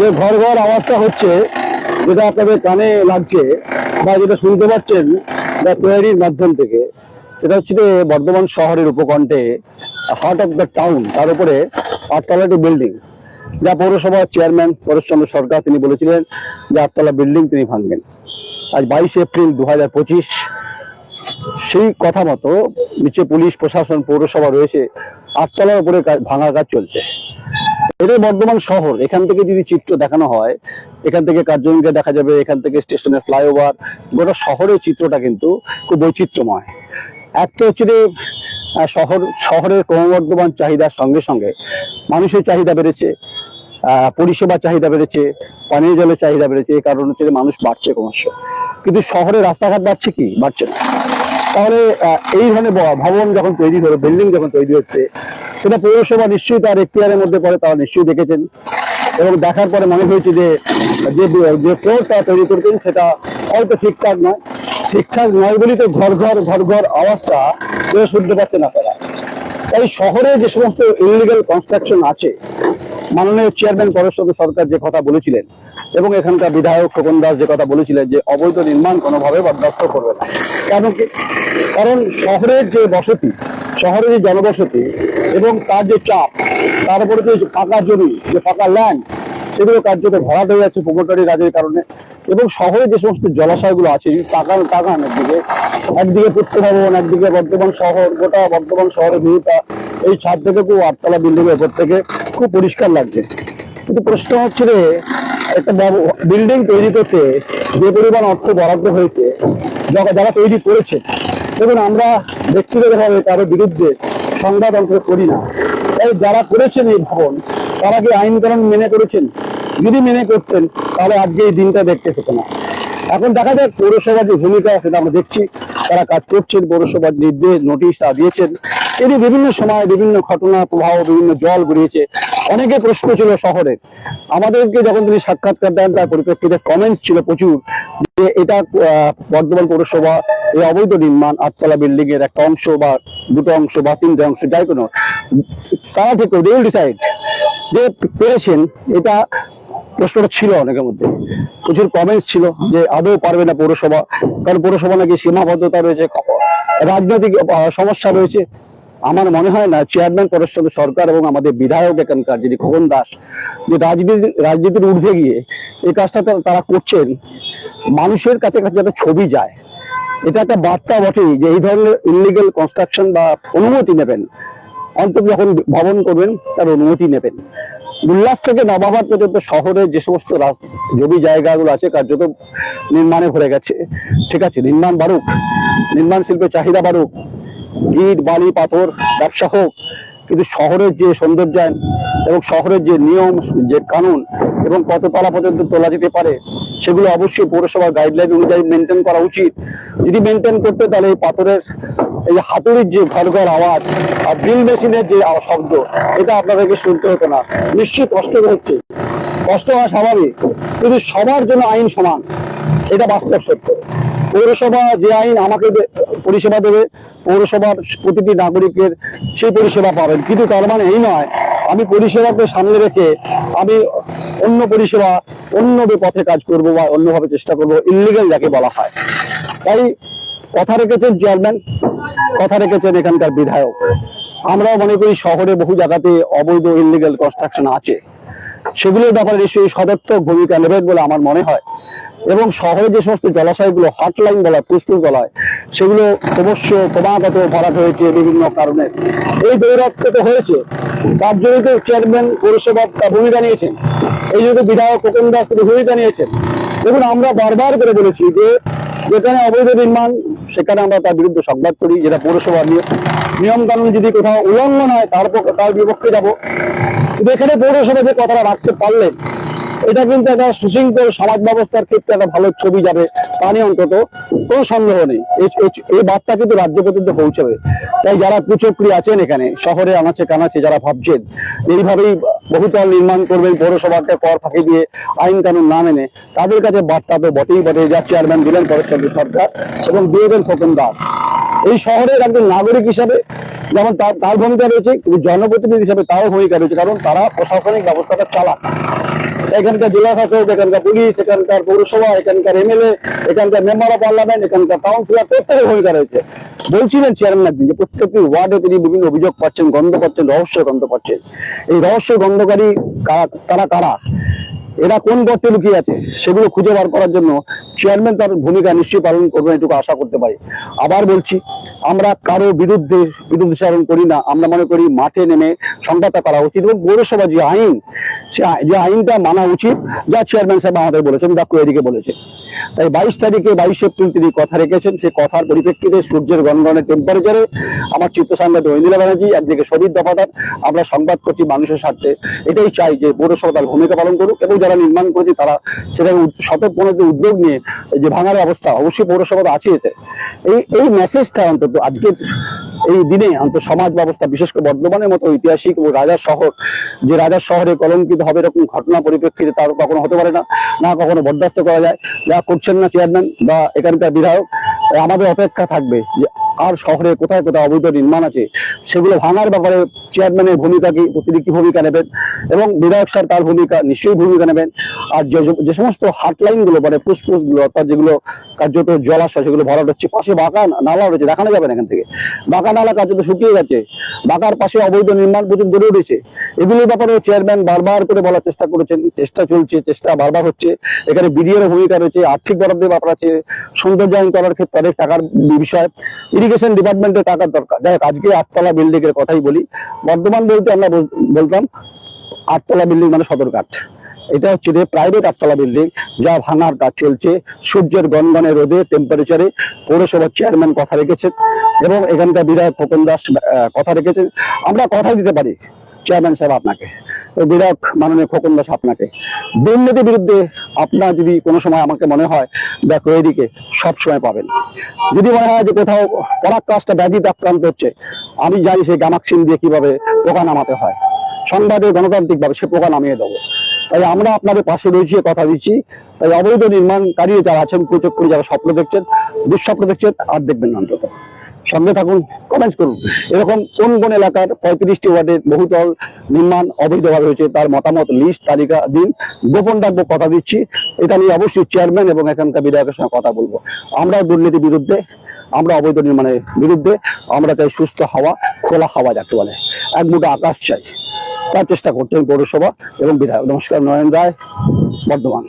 যে ঘর ঘর আওয়াজটা হচ্ছে, যেটা আপনাদের কানে লাগছে বা যেটা শুনতে পাচ্ছেন বা তৈরির মাধ্যম থেকে, সেটা হচ্ছে বর্ধমান শহরের উপকণ্ঠে হার্ট অফ দ্য টাউন তার উপরে আটতলা বিল্ডিং যা পৌরসভার চেয়ারম্যান পরেশচন্দ্র সরকার তিনি বলেছিলেন যে আটতলা বিল্ডিং তিনি ভাঙবেন। আজ বাইশে এপ্রিল দু হাজার পঁচিশ, সেই কথা মতো নিচে পুলিশ, প্রশাসন, পৌরসভা রয়েছে, আটতলার উপরে ভাঙার কাজ চলছে। এটাই বর্ধমান শহর। এখান থেকে যদি চিত্র দেখানো হয়, এখান থেকে কার্যনিকে দেখা যাবে, এখান থেকে স্টেশনের ফ্লাইওভার, গোটা শহরের চিত্রটা কিন্তু খুব বৈচিত্র্যময়। এক তো হচ্ছে শহর, শহরের ক্রমবর্ধমান চাহিদার সঙ্গে সঙ্গে মানুষের চাহিদা বেড়েছে পরিষেবা চাহিদা বেড়েছে, পানীয় জলের চাহিদা বেড়েছে, এই কারণে হচ্ছে মানুষ বাড়ছে ক্রমশ। কিন্তু শহরে রাস্তাঘাট বাড়ছে কি? বাড়ছে না। তাহলে এই ধরনের ভবন যখন তৈরি হলো বিল্ডিং যখন তৈরি হচ্ছে সেটা পৌরসভা নিশ্চয়ই তার এখতিয়ারের মধ্যে পড়ে, তারা নিশ্চয়ই দেখেছেন। এবং দেখার পরে মনে হয়েছে যে যে যে ফ্লোর তারা তৈরি করতেন সেটা হয়তো ঠিকঠাক নয়। ঠিকঠাক নয় বলেই তো ঘর ঘর ঘর ঘর আওয়াজটা কেউ শুনতে পাচ্ছে না তারা তাই শহরে যে সমস্ত ইলিগাল কনস্ট্রাকশন আছে মাননীয় চেয়ারম্যান পরেশচন্দ্র সরকার যে কথা বলেছিলেন এবং এখানকার বিধায়ক খোকন দাস যে কথা বলেছিলেন যে অবৈধ নির্মাণ কোনোভাবে বরদাস্ত করবে না। কেন কি? কারণ শহরের যে বসতি, শহরের যে জনবসতি এবং তার যে চাপ, তার উপরে যে ফাঁকা জমি, যে ফাঁকা ল্যান্ড সেগুলো কার্যত ভরাট হয়ে যাচ্ছে পুকুরটারি কাজের কারণে এবং শহরে যে সমস্ত জলাশয়গুলো আছে তাকান তাকান একদিকে একদিকে পুত্র ভবন একদিকে বর্ধমান শহর, গোটা বর্ধমান শহরের ভিউটা এই ছাদ থেকে খুব আটতলা বিল্ডিং এর থেকে খুব পরিষ্কার লাগছে। কিন্তু প্রশ্ন হচ্ছে যে, একটা বিল্ডিং তৈরি করতে যে পরিমাণ অর্থ বরাদ্দ হয়েছে যারা তৈরি করেছে, দেখুন আমরা ব্যক্তিগতভাবে কারোর বিরুদ্ধে সংবাদ অন্তর করি না। তাই যারা করেছেন এই ভবন, তারা কি আইন কানুন মেনে করেছেন? যদি মেনে করতেন, তাহলে আজকে এই দিনটা দেখতে পেতো না। এখন দেখা যাক, পৌরসভার যে ভূমিকা, সেটা আমরা দেখছি। তারা কাজ করছেন, পৌরসভার নির্দেশ, নোটিশ তারা দিয়েছেন। এটি বিভিন্ন সময় বিভিন্ন ঘটনা প্রবাহ বিভিন্ন জল গড়িয়েছে অনেকে প্রশ্ন ছিল শহরে। আমাদেরকে যখন তিনি সাক্ষাৎকার দেন, তার পরিপ্রেক্ষিতে কমেন্টস ছিল প্রচুর যে এটা বর্ধমান পৌরসভা, এই অবৈধ নির্মাণ আটতলা বিল্ডিং এর একটা অংশ বা দুটো অংশ বা তিনটে অংশ, যাই কোনো। তারা ঠিক করে ডিসাইড যে পেরেছেন, এটা প্রশ্নটা ছিল অনেকের মধ্যে। প্রচুর কমেন্টস ছিল যে আদৌ পারবে না পৌরসভা, কারণ পৌরসভা নাকি সীমাবদ্ধতা রয়েছে, রাজনৈতিক সমস্যা রয়েছে। আমার মনে হয় না চেয়ারম্যান পরেশচন্দ্র সরকার এবং আমাদের বিধায়ক এখানকার যিনি খোকন দাস, যে রাজনীতি, রাজনীতির ঊর্ধ্বে গিয়ে এই কাজটা তারা- করছেন, মানুষের কাছে কাছে যাতে ছবি যায়। এটা একটা বার্তা বটেই যে এই ধরনের ইলিগেল কনস্ট্রাকশন বা অনুমতি নেবেন। অন্তত যখন ভবন করবেন, তার অনুমতি নেবেন। উল্লাস থেকে নবাবাদ পর্যন্ত শহরের যে সমস্ত জমি জায়গাগুলো আছে, কার্যত নির্মাণে ভরে গেছে। ঠিক আছে, নির্মাণ বাড়ুক, নির্মাণ শিল্পের চাহিদা বাড়ুক ইট, বালি, পাথর, ব্যবসা হোক, কিন্তু শহরের যে সৌন্দর্যায়ন এবং শহরের যে নিয়ম, যে কানুন এবং কত তলা পর্যন্ত তোলা যেতে পারে, সেগুলো অবশ্যই পৌরসভার গাইডলাইন অনুযায়ী মেনটেন করা উচিত। যদি মেনটেন করতে তাহলে এই পাথরের, এই হাতুড়ির যে ঘর ঘর আওয়াজ আর ড্রিল মেশিনের যে শব্দ, এটা আপনাদেরকে শুনতে হতো না। নিশ্চয়ই কষ্ট হচ্ছে। কষ্ট হওয়া স্বাভাবিক, কিন্তু সবার জন্য আইন সমান। এটা বাস্তব সত্য। পৌরসভা যে আইন আমাকে পরিষেবা দেবে, পৌরসভার প্রতিটি নাগরিকের সেই পরিষেবা পাবেন। কিন্তু তার মানে এই নয়, আমি পরিষেবাকে সামনে রেখে আমি অন্য পরিষেবা অন্য পথে কাজ করব বা অন্যভাবে চেষ্টা করব ইলিগাল যাকে বলা হয়। তাই কথা রেখেছেন চেয়ারম্যান কথা রেখেছেন এখানকার বিধায়ক। আমরাও মনে করি শহরে বহু জায়গাতে অবৈধ ইলিগাল কনস্ট্রাকশন আছে। সেগুলোর ব্যাপারে নিশ্চয়ই সদর্থক ভূমিকা নেবেন বলে আমার মনে হয়। এবং শহরে যে সমস্ত জলাশয়গুলো হটলাইন বলা পুষ্পুর বলা সেগুলো ক্রমশ ক্রমাগত ভরাট হয়েছে বিভিন্ন কারণে। এই দৌরাত্ম তো হয়েছে। তার জন্য তো চেয়ারম্যান পৌরসভা ভূমিকা নিয়েছেন এই জন্য বিধায়ক খোকন দাস তিনি ভূমিকা নিয়েছেন দেখুন, আমরা বারবার করে বলেছি যে যেখানে অবৈধ নির্মাণ, সেখানে আমরা তার বিরুদ্ধে সংবাদ করি, যেটা পৌরসভা নিয়ে নিয়ম। কানুন যদি কোথাও উল্লঙ্ঘন হয় তার তার বিপক্ষে যাব। এখানে পৌরসভা যে কথাটা রাখতে পারলেন এটা কিন্তু একটা সুশৃঙ্খল সমাজ ব্যবস্থার ক্ষেত্রে একটা ভালো ছবি যাবে, তা নিয়ে অন্তত কোনো সন্দেহ নেই। এই- বার্তা কিন্তু রাজ্য পর্যন্ত পৌঁছাবে। তাই যারা কুচক্রি আছেন এখানে, শহরে আনাচে কানাচে যারা ভাবছেন, এইভাবেই বহুতল নির্মাণ করবেন পৌরসভাকে কর ফাঁকি দিয়ে আইন কানুন না মেনে, তাদের কাছে বার্তা তো বটেই বটে। যা চেয়ারম্যান দিলেন পরেশচন্দ্র সরকার এবং দিয়েছেন খোকন দাস এই শহরের একজন নাগরিক হিসাবে যেমন তার তার ভূমিকা রয়েছে, কিন্তু জনপ্রতিনিধি হিসাবে তারও ভূমিকা রয়েছে, কারণ তারা প্রশাসনিক ব্যবস্থাটা চালান এখানকার জেলা শাসক, এখানকার পুলিশ, এখানকার পৌরসভা, এখানকার এমএলএ, এখানকার মেম্বার অফ পার্লামেন্ট এখানকার কাউন্সিলর প্রত্যেকের ভূমিকা রয়েছে। বলছিলেন চেয়ারম্যান একদিন যে প্রত্যেকটি ওয়ার্ডে তিনি বিভিন্ন অভিযোগ পাচ্ছেন, গন্ধ পাচ্ছেন, রহস্য গন্ধ পাচ্ছেন। এই রহস্য গন্ধকারী কারা- তারা কারা? এরা কোন গর্তে লুকিয়ে আছে সেগুলো খুঁজে বার করার জন্য চেয়ারম্যান তার ভূমিকা নিশ্চয়ই পালন করবেন এটুকু আশা করতে পারি। আবার বলছি, আমরা কারও বিরুদ্ধে বিরুদ্ধে চারণ করি না, আমরা মনে করি মাঠে নেমে সংবাদটা করা উচিত এবং পৌরসভা যে আইন যে আইনটা মানা উচিত, যা চেয়ারম্যান সাহেব আমাদের বলেছেন ডাক্তার এদিকে বলেছে। তাই বাইশ তারিখে, বাইশ এপ্রিল তিনি কথা রেখেছেন সেই কথার পরিপ্রেক্ষিতে সূর্যের গণগণের টেম্পারেচারে আমার চিত্র সাংবাদিক ঐন্দিলা ব্যানার্জি, একদিকে শহীদ দফাদার, আমরা সংবাদ করছি মানুষের স্বার্থে। এটাই চাই যে পৌরসভা তার ভূমিকা পালন করুক এবং যারা নির্মাণ করেছে, তারা সেটা শতপ্রণত উদ্যোগ নিয়ে যে ভাঙার অবস্থা অবশ্যই পৌরসভা আছে এতে। এই এই মেসেজটা অন্তত আজকের এই দিনে অন্তত সমাজ ব্যবস্থা, বিশেষ করে বর্ধমানের মতো ঐতিহাসিক ও রাজার শহর, যে রাজার শহরে কলঙ্কিত হবে এরকম ঘটনা পরিপ্রেক্ষিতে তার কখনো হতে পারে না না কখনো বরদাস্ত করা যায় যা করছেন না চেয়ারম্যান বা এখানকার বিধায়ক, আমাদের অপেক্ষা থাকবে যে আর শহরে কোথায় কোথায় অবৈধ নির্মাণ আছে, সেগুলো ভাঙার ব্যাপারে চেয়ারম্যানের ভূমিকা কি তিনি কি ভূমিকা নেবেন এবং বিধায়ক স্যার তার ভূমিকা, নিশ্চয়ই ভূমিকা নেবেন। আর যে সমস্ত হাটলাইনগুলো মানে ফুসফুসগুলো অর্থাৎ যেগুলো কার্যত জলাশয়, সেগুলো ভরাট হচ্ছে, পাশে বাঁকা নালা রয়েছে, দেখানো যাবে না এখান থেকে। বাঁকা নালা কার্যত শুকিয়ে গেছে বাঁকার পাশে অবৈধ নির্মাণ প্রচুর গড়ে উঠেছে। এগুলোর ব্যাপারে চেয়ারম্যান বারবার করে বলার চেষ্টা করেছেন, চেষ্টা চলছে, চেষ্টা বারবার হচ্ছে। এখানে বিডিওর ভূমিকা রয়েছে, আর্থিক বরাদ্দের ব্যাপার আছে, সৌন্দর্যায়ন করার ক্ষেত্রে অনেক টাকার বিষয়। ইরিগেশন ডিপার্টমেন্টের টাকার দরকার। যাই আজকে আটতলা বিল্ডিং এর কথাই বলি। বর্ধমান বলতে আমরা বলতাম, আটতলা বিল্ডিং মানে সদরঘাট এটা হচ্ছে যে প্রাইভেট আটতলা বিল্ডিং যা ভাঙার কাজ চলছে। সূর্যের গনগনে রোদে টেম্পারেচারে পৌরসভার চেয়ারম্যান কথা রেখেছেন এবং এখানকার বিধায়ক খোকন দাস কথা রেখেছেন। আমরা কথা দিতে পারি। চেয়ারম্যান সাহেব আপনাকে বিধায়ক মাননীয় খোকন দাস আপনাকে। দুর্নীতির বিরুদ্ধে আপনার যদি কোনো সময় আমাকে মনে হয়, দেখো এদিকে সব সময় পাবেন। যদি মনে হয় যে কোথাও পরাক্কাশটা ব্যাধিতে আক্রান্ত হচ্ছে, আমি জানি সেই গামাক্সিন দিয়ে কীভাবে পোকা নামাতে হয়। সংবাদে গণতান্ত্রিকভাবে সে পোকা নামিয়ে দেবো। তাই আমরা আপনাদের পাশে রয়েছি কথা দিচ্ছি। তাই অবৈধ নির্মাণকারী যারা আছেন কুচক করে যারা স্বপ্ন দেখছেন, দুঃস্বপ্ন দেখছেন, আর দেখবেন অন্তত। সঙ্গে থাকুন কমেন্টস করুন। এরকম কোন কোন এলাকার পঁয়ত্রিশটি ওয়ার্ডের বহুতল নির্মাণ অবৈধভাবে হয়েছে, তার মতামত লিস্ট তালিকা, দিন, গোপন ডাকবো কথা দিচ্ছি। এটা নিয়ে অবশ্যই চেয়ারম্যান এবং এখানকার বিধায়কের সঙ্গে কথা বলব। আমরা দুর্নীতির বিরুদ্ধে, আমরা অবৈধ নির্মাণের বিরুদ্ধে, আমরা চাই সুস্থ হাওয়া, খোলা হাওয়া যাকে বলে। এক মুঠো আকাশ চাই। তার চেষ্টা করছেন পৌরসভা এবং বিধায়ক। নমস্কার নয়ন রায়, বর্ধমান।